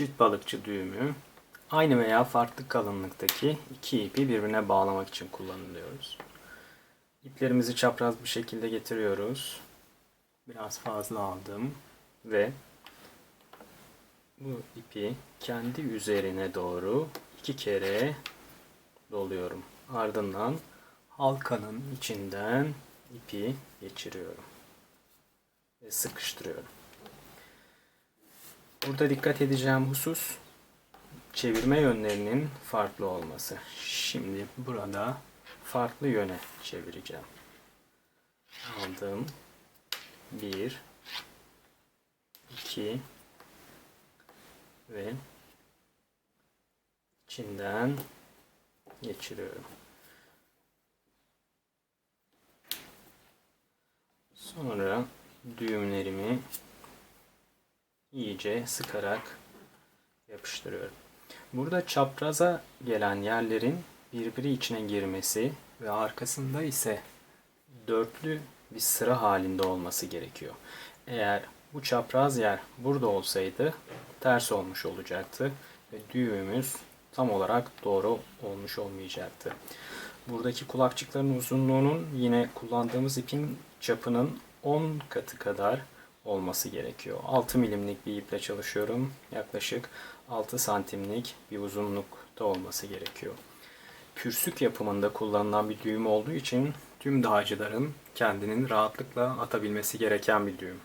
çift balıkçı düğümü aynı veya farklı kalınlıktaki iki ipi birbirine bağlamak için kullanılıyoruz. İplerimizi çapraz bir şekilde getiriyoruz. Biraz fazla aldım ve bu ipi kendi üzerine doğru iki kere doluyorum. Ardından halkanın içinden ipi geçiriyorum ve sıkıştırıyorum. Burada dikkat edeceğim husus çevirme yönlerinin farklı olması. Şimdi burada farklı yöne çevireceğim. Aldım. 1 2 ve içinden geçiriyorum. Sonra düğümlerimi iyice sıkarak yapıştırıyorum. Burada çapraza gelen yerlerin birbiri içine girmesi ve arkasında ise dörtlü bir sıra halinde olması gerekiyor. Eğer bu çapraz yer burada olsaydı ters olmuş olacaktı ve düğümümüz tam olarak doğru olmuş olmayacaktı. Buradaki kulakçıkların uzunluğunun yine kullandığımız ipin çapının 10 katı kadar olması gerekiyor. 6 milimlik bir iple çalışıyorum. Yaklaşık 6 santimlik bir uzunlukta olması gerekiyor. Pürsük yapımında kullanılan bir düğüm olduğu için tüm dağcıların kendinin rahatlıkla atabilmesi gereken bir düğüm.